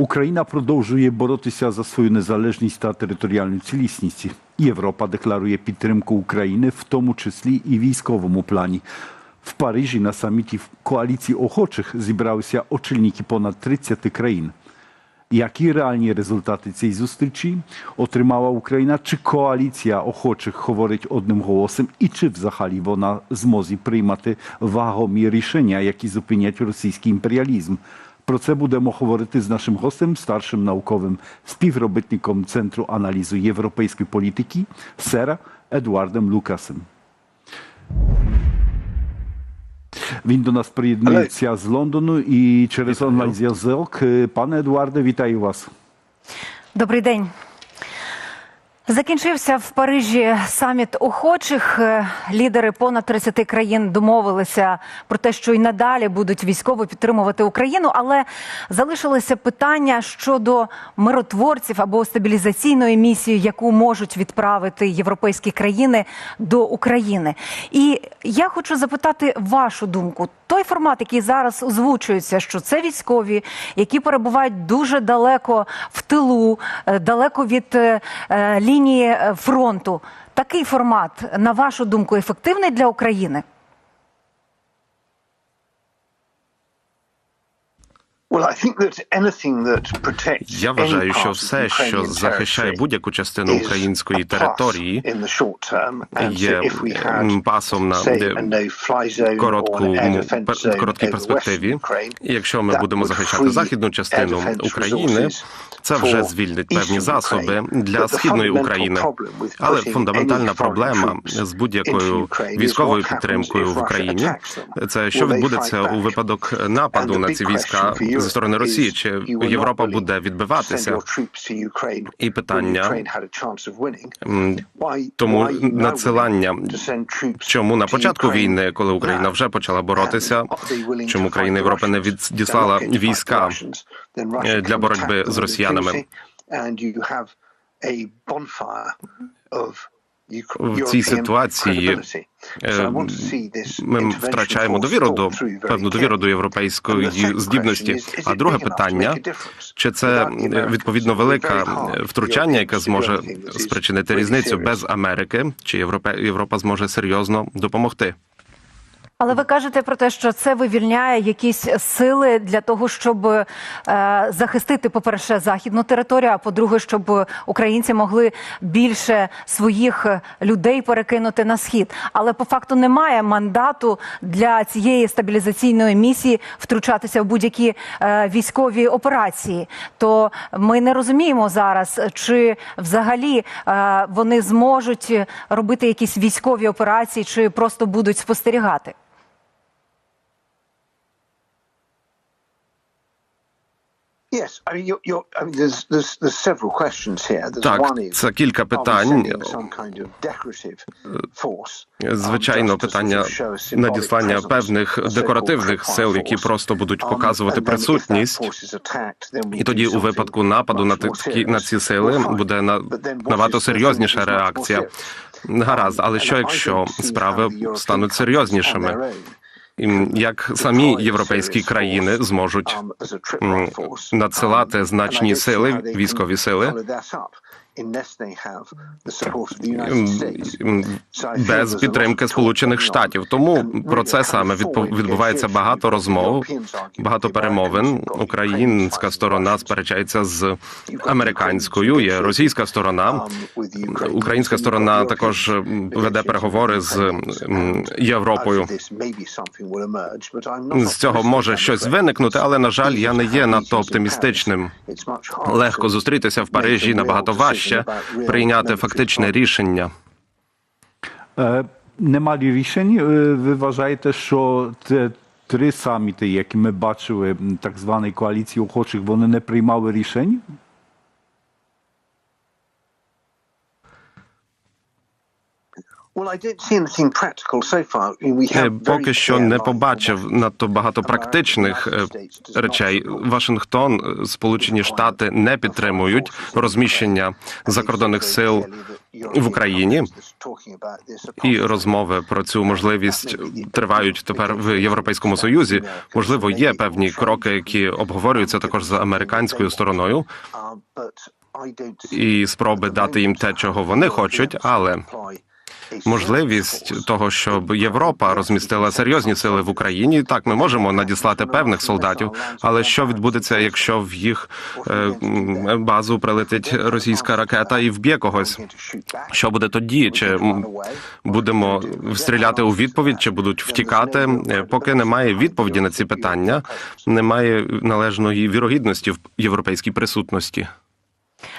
Україна продовжує боротися за свою незалежність та територіальну цілісність. Європа декларує підтримку України, в тому числі і військовому плані. В Парижі на саміті коаліції охочих зібралися очільники понад 30 країн. Які реальні результати цієї зустрічі отримала Україна? Чи коаліція охочих говорить одним голосом, і чи взагалі вона зможе приймати вагомі рішення, які зупинять російський імперіалізм? Про це будемо говорити з нашим гостем, старшим науковим співробітником Центру аналізу європейської політики Сера Едуардом Лукасом. Він до нас приєднується з Лондону і через онлайн зв'язок. Е, Пане Едуарде, вітаю вас. Добрий день. Закінчився в Парижі саміт охочих. Е, Лідери понад 30 країн домовилися про те, що й надалі будуть військово підтримувати Україну, але залишилося питання щодо миротворців або стабілізаційної місії, яку можуть відправити європейські країни до України. І я хочу запитати вашу думку. Той формат, який зараз озвучується, що це військові, які перебувають дуже далеко в тилу, е, далеко від е, е, лінії е, фронту. Такий формат, на вашу думку, ефективний для України? Я вважаю, що все, що захищає будь-яку частину української території, є пасом на коротку, короткій перспективі. І якщо ми будемо захищати західну частину України, це вже звільнить певні засоби для східної України. Але фундаментальна проблема з будь-якою військовою підтримкою в Україні це що відбудеться у випадок нападу на ці війська зі сторони Росії, чи Європа буде відбиватися? І питання тому надсилання, чому на початку війни, коли Україна вже почала боротися, чому країни Європи не відіслала війська е, для боротьби з росіянами? В цій ситуації е, ми втрачаємо довіру до певну довіру до європейської здібності. А друге питання чи це е, відповідно велике втручання, яке зможе спричинити різницю без Америки, чи Європа Європа зможе серйозно допомогти? Але ви кажете про те, що це вивільняє якісь сили для того, щоб е, захистити, по-перше, західну територію, а по-друге, щоб українці могли більше своїх людей перекинути на схід. Але по факту немає мандату для цієї стабілізаційної місії втручатися в будь-які е, військові операції. То ми не розуміємо зараз, чи взагалі е, вони зможуть робити якісь військові операції, чи просто будуть спостерігати. Так, це кілька питань. Звичайно, питання надіслання певних декоративних сил, які просто будуть показувати присутність. І тоді, у випадку нападу на такі на ці сили, буде на набагато серйозніша реакція. Гаразд, але що якщо справи стануть серйознішими? Як самі європейські країни зможуть надсилати значні сили, військові сили м, без підтримки Сполучених Штатів. Тому про це саме відбувається багато розмов, багато перемовин. Українська сторона сперечається з американською. Є російська сторона. Українська сторона також веде переговори з Європою. З цього може щось виникнути, але на жаль, я не є надто оптимістичним. Легко зустрітися в Парижі набагато важче прийняти фактичне рішення. Е, Немає рішень. Е, Ви вважаєте, що це. три саміти, які ми бачили, так званої коаліції охочих, вони не приймали рішень? Поки що не побачив надто багато практичних е, речей. Вашингтон, е, Сполучені Штати не підтримують розміщення закордонних сил в Україні. І розмови про цю можливість тривають тепер в Європейському Союзі. Можливо, є певні кроки, які обговорюються також з американською стороною, і спроби дати їм те, чого вони хочуть, але можливість того, щоб Європа розмістила серйозні сили в Україні. Так, ми можемо надіслати певних солдатів, але що відбудеться, якщо в їх е, базу прилетить російська ракета і вб'є когось? Що буде тоді? Чи будемо стріляти у відповідь, чи будуть втікати? Е, Поки немає відповіді на ці питання, немає належної вірогідності в європейській присутності.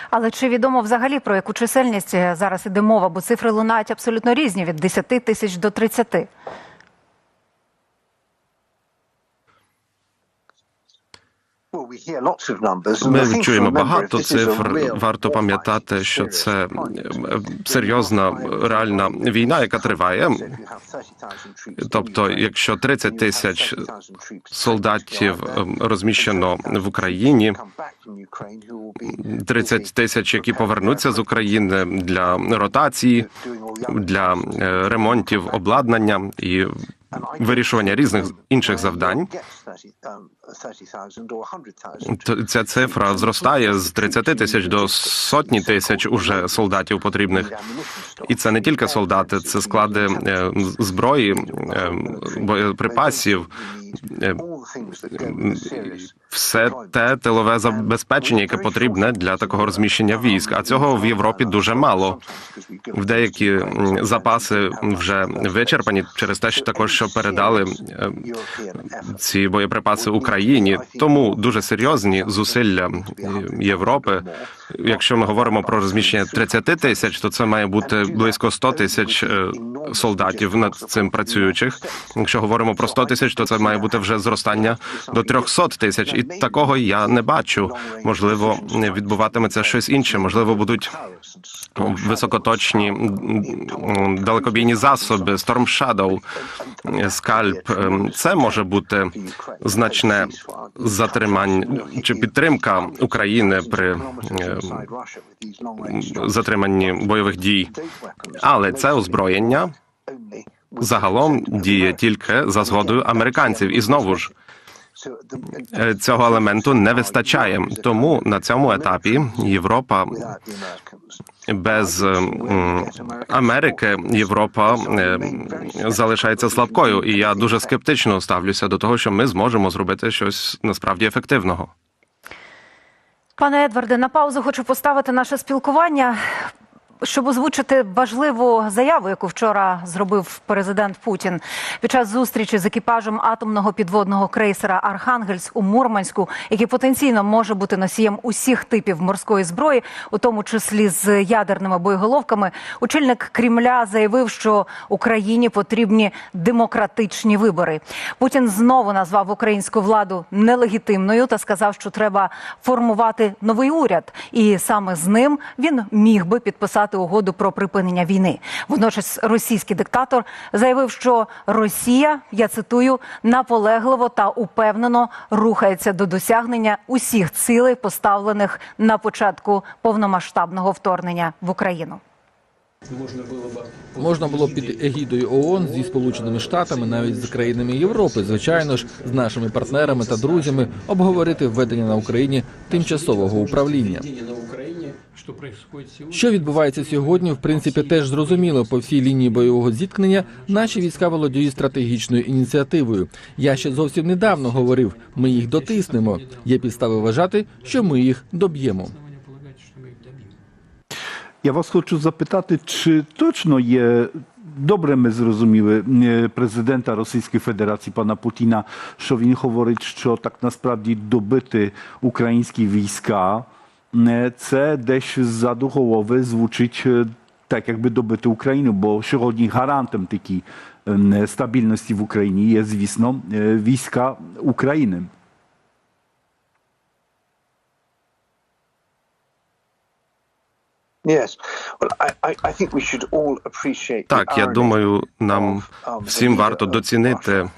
Але чи відомо взагалі про яку чисельність е, зараз іде мова? Бо цифри лунають абсолютно різні від 10 тисяч до 30. Ми чуємо багато цифр. Варто пам'ятати, що це серйозна реальна війна, яка триває. Тобто, якщо 30 тисяч солдатів розміщено в Україні, 30 тисяч, які повернуться з України для ротації, для е, ремонтів обладнання і вирішування різних інших завдань. Ця цифра зростає з 30 тисяч до сотні тисяч уже солдатів потрібних. І це не тільки солдати, це склади е, зброї, е, боєприпасів, все те тилове забезпечення, яке потрібне для такого розміщення військ. А цього в Європі дуже мало. В деякі запаси вже вичерпані через те, що також що передали е, ці боєприпаси Україні. Тому дуже серйозні зусилля е, Європи. Якщо ми говоримо про розміщення 30 тисяч, то це має бути близько 100 тисяч е, солдатів над цим працюючих. Якщо говоримо про 100 тисяч, то це має бути вже зростання до 300 тисяч. І такого я не бачу. Можливо, відбуватиметься щось інше. Можливо, будуть високоточні далекобійні засоби, Storm Shadow, скальп. Ем, Це може бути значне затримання чи підтримка України при е, затриманні бойових дій. Але це озброєння загалом діє тільки за згодою американців. І знову ж е, цього елементу не вистачає. Тому на цьому етапі Європа без Америки Європа е, залишається слабкою, і я дуже скептично ставлюся до того, що ми зможемо зробити щось насправді ефективного. Пане Едварде, на паузу хочу поставити наше спілкування. Щоб озвучити важливу заяву, яку вчора зробив президент Путін під час зустрічі з екіпажем атомного підводного крейсера Архангельськ у Мурманську, який потенційно може бути носієм усіх типів морської зброї, у тому числі з ядерними боєголовками, очільник Кремля заявив, що Україні потрібні демократичні вибори. Путін знову назвав українську владу нелегітимною та сказав, що треба формувати новий уряд, і саме з ним він міг би підписати угоду про припинення війни. Водночас російський диктатор заявив, що Росія, я цитую, наполегливо та упевнено рухається до досягнення усіх цілей, поставлених на початку повномасштабного вторгнення в Україну. Можна було б під егідою ООН зі сполученими штатами, навіть з країнами Європи, звичайно ж, з нашими партнерами та друзями обговорити введення на Україні тимчасового управління. Що відбувається сьогодні, в принципі, теж зрозуміло по всій лінії бойового зіткнення. Наші війська володіють стратегічною ініціативою. Я ще зовсім недавно говорив: ми їх дотиснемо. Є підстави вважати, що ми їх доб'ємо. Я вас хочу запитати, чи точно є добре ми зрозуміли е, президента Російської Федерації пана Путіна, що він говорить, що так насправді добити українські війська це десь за голови звучить так, якби добити Україну, бо сьогодні гарантом такій стабільності в Україні є, звісно, війська України. Так, я думаю, нам всім варто доцінити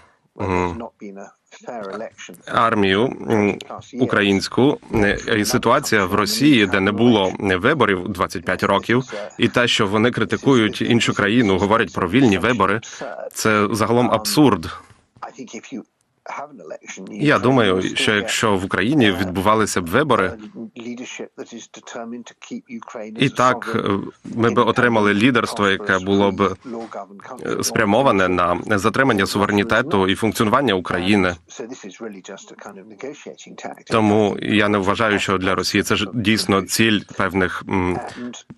армію українську е, і ситуація в Росії, де не було виборів 25 років, і те, що вони критикують іншу країну, говорять про вільні вибори. Це загалом абсурд. Я думаю, що якщо в Україні відбувалися б вибори, і так е, ми б отримали лідерство, яке було б е, спрямоване на затримання суверенітету і функціонування України. Тому я не вважаю, що для Росії це ж дійсно ціль певних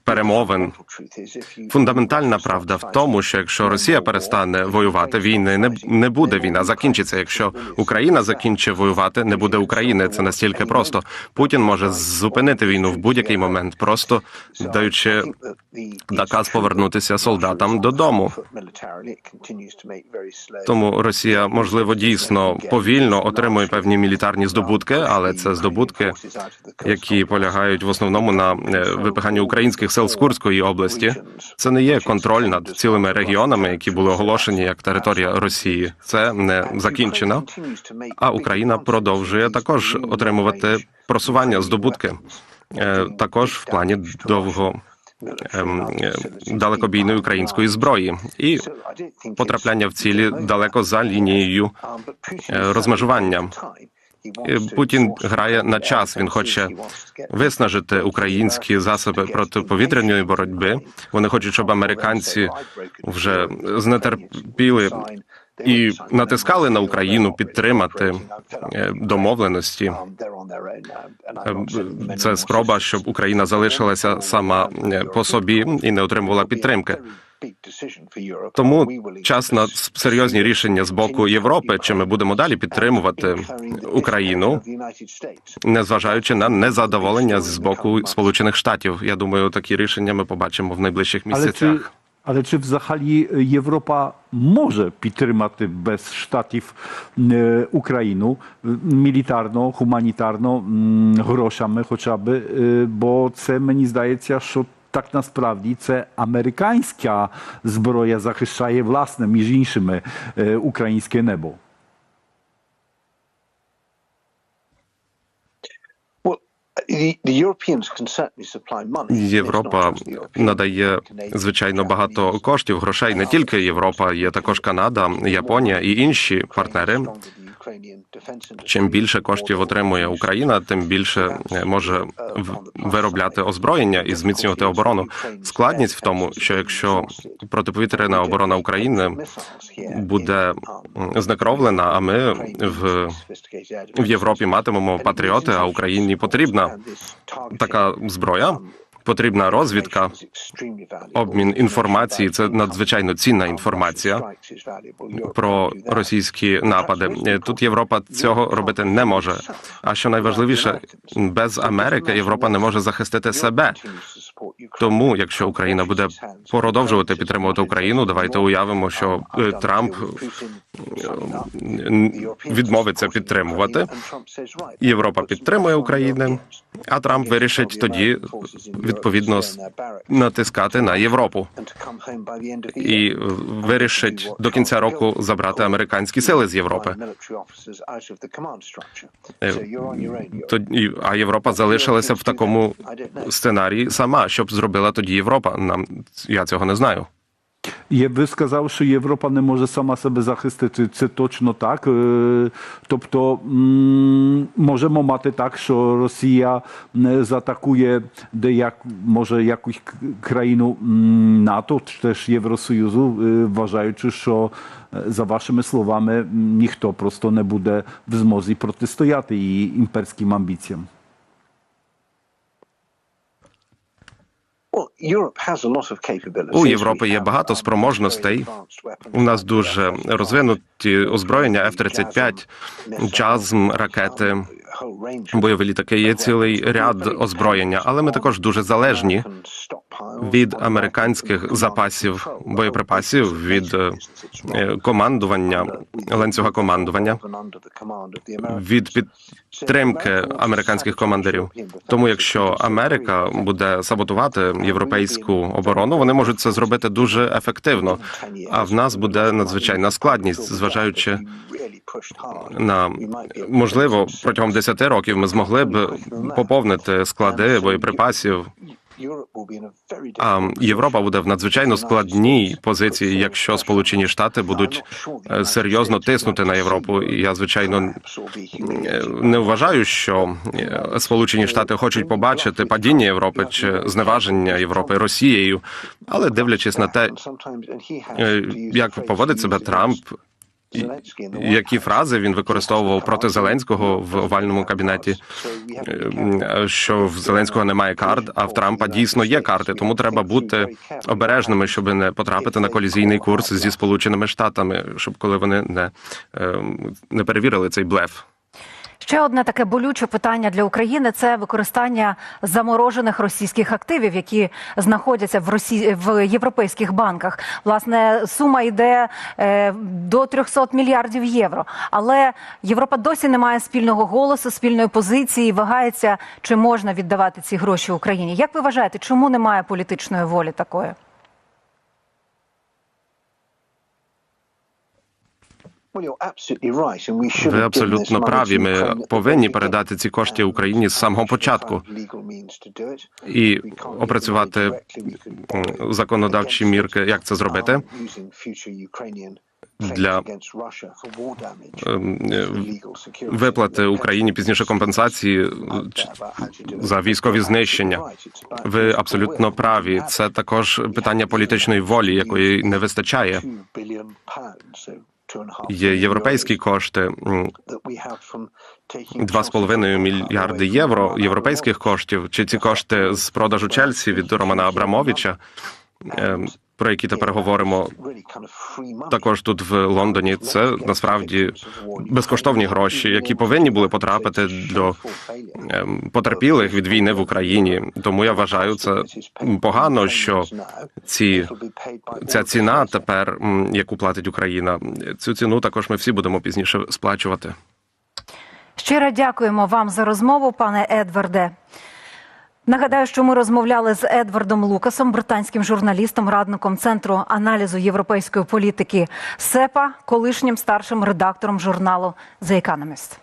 перемовин. Фундаментальна правда в тому, що якщо Росія перестане воювати, війни не, не буде. Війна закінчиться. Якщо Україна закінчить воювати, не буде України. Це настільки просто. Путін може зупинити війну в будь-який момент, просто даючи наказ повернутися солдатам додому. Тому Росія можливо дійсно повільно отримує певні мілітарні здобутки, але це здобутки, які полягають в основному на е, випиханні українських сил з Курської області. Це не є контроль над цілими регіонами, які були оголошені як територія Росії. Це не закінчено. А Україна продовжує також отримувати просування здобутки, Е, також в плані довго ем, е, далекобійної української зброї і потрапляння в цілі далеко за лінією е, розмежування. Путін грає на час. Він хоче виснажити українські засоби протиповітряної боротьби. Вони хочуть, щоб американці вже знетерпіли і натискали на Україну підтримати е, домовленості. Е, Це спроба, щоб Україна залишилася сама е, по собі і не отримувала підтримки. Тому час на серйозні рішення з боку Європи, чи ми будемо далі підтримувати Україну, незважаючи на незадоволення з боку Сполучених Штатів. Я думаю, такі рішення ми побачимо в найближчих місяцях. Але чи взагалі Європа може підтримати без штатів е, Україну е, мілітарно, гуманітарно, м, грошами хоча б, е, бо це мені здається, що так насправді це американська зброя захищає власне, між іншими, е, українське Європа надає звичайно багато коштів, грошей. Не тільки Європа, є також Канада, Японія і інші партнери. Чим більше коштів отримує Україна, тим більше е, може виробляти озброєння і зміцнювати оборону. Складність в тому, що якщо протиповітряна оборона України буде знекровлена, а ми в, в Європі матимемо патріоти, а Україні потрібна така зброя. Потрібна розвідка, обмін інформації. Це надзвичайно цінна інформація про російські напади. Тут Європа цього робити не може. А що найважливіше, без Америки Європа не може захистити себе. Тому, якщо Україна буде продовжувати підтримувати Україну, давайте уявимо, що е, Трамп відмовиться підтримувати. Європа підтримує Україну, а Трамп вирішить тоді відповідно натискати на Європу і вирішить до кінця року забрати американські сили з Європи. Е, Тоді, а Європа залишилася в такому сценарії сама. Що б зробила тоді Європа? Нам я цього не знаю. Є, ви сказав, що Європа не може сама себе захистити. Це точно так. Е, Тобто м, можемо мати так, що Росія е, заатакує де як може якусь к- країну м, НАТО чи теж Євросоюзу, е, вважаючи, що е, за вашими словами м, ніхто просто не буде в змозі протистояти її імперським амбіціям. У Європи є багато спроможностей. У нас дуже розвинуті озброєння F-35, джазм, ракети, бойові літаки. Є цілий ряд озброєння, але ми також дуже залежні від американських запасів боєприпасів, від е, командування ланцюга командування, від підтримки американських командирів. Тому, якщо Америка буде саботувати європейську оборону, вони можуть це зробити дуже ефективно. А в нас буде надзвичайна складність, зважаючи на можливо протягом 10 років ми змогли б поповнити склади боєприпасів. Європа буде в надзвичайно складній позиції, якщо Сполучені Штати будуть е, серйозно тиснути на Європу. Я звичайно е, не вважаю, що е, Сполучені Штати хочуть побачити падіння Європи чи зневаження Європи Росією, але дивлячись на те, як поводить себе Трамп, які фрази він використовував проти Зеленського в овальному кабінеті, е, що в Зеленського немає карт, а в Трампа дійсно є карти. Тому треба бути обережними, щоб не потрапити на колізійний курс зі Сполученими Штатами, щоб коли вони не, е, не перевірили цей блеф. Ще одне таке болюче питання для України це використання заморожених російських активів, які знаходяться в Росі... в європейських банках. Власне, сума йде е, до 300 мільярдів євро. Але Європа досі не має спільного голосу, спільної позиції, вагається, чи можна віддавати ці гроші Україні. Як ви вважаєте, чому немає політичної волі такої? Ви абсолютно праві. Ми повинні передати ці кошти Україні з самого початку і опрацювати законодавчі мірки, як це зробити для ем, е, виплати Україні пізніше компенсації за військові знищення. Ви абсолютно праві. Це також питання політичної волі, якої не вистачає. Є європейські кошти. м, 2,5 мільярди євро європейських коштів. Чи ці кошти з продажу Чельсі від Романа Абрамовича, про які тепер говоримо також тут в Лондоні. Це насправді безкоштовні гроші, які повинні були потрапити до ем, потерпілих від війни в Україні. Тому я вважаю це погано, що ці ця ціна тепер, яку платить Україна, цю ціну також ми всі будемо пізніше сплачувати. Щиро дякуємо вам за розмову, пане Едварде. Нагадаю, що ми розмовляли з Едвардом Лукасом, британським журналістом, радником центру аналізу європейської політики СЕПА, колишнім старшим редактором журналу The Economist.